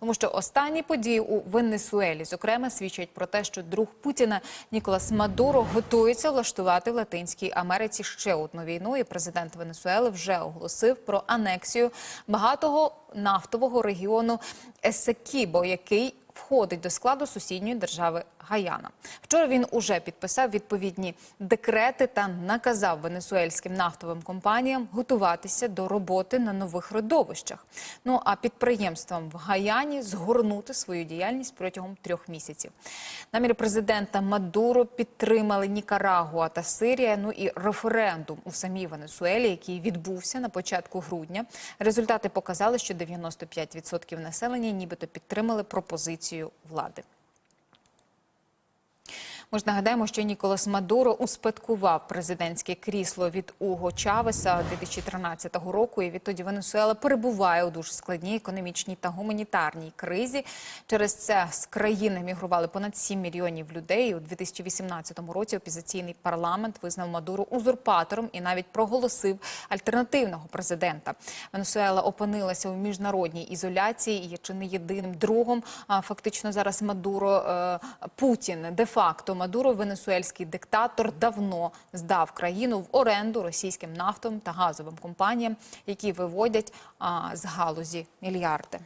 тому що останні події у Венесуелі, зокрема, свідчать про те, що друг Путіна Ніколас Мадуро готується влаштувати в Латинській Америці ще одну війну. І президент Венесуели вже оголосив про анексію багатого нафтового регіону Есекібо, який входить до складу сусідньої держави Гаяна. Вчора він уже підписав відповідні декрети та наказав венесуельським нафтовим компаніям готуватися до роботи на нових родовищах. Ну а підприємствам в Гаяні згорнути свою діяльність протягом трьох місяців. Наміри президента Мадуро підтримали Нікарагуа та Сирія. Ну і референдум у самій Венесуелі, який відбувся на початку грудня. Результати показали, що 95% населення нібито підтримали пропозицію влади. Ми ж нагадаємо, що Ніколас Мадуро успадкував президентське крісло від Уго Чавеса 2013 року. І відтоді Венесуела перебуває у дуже складній економічній та гуманітарній кризі. Через це з країни мігрували понад 7 мільйонів людей. У 2018 році опозиційний парламент визнав Мадуру узурпатором і навіть проголосив альтернативного президента. Венесуела опинилася у міжнародній ізоляції і є чи не єдиним другом. А фактично зараз Мадуро е, Путін де-факто Мадуро, венесуельський диктатор, давно здав країну в оренду російським нафтовим та газовим компаніям, які виводять а, з галузі мільярди.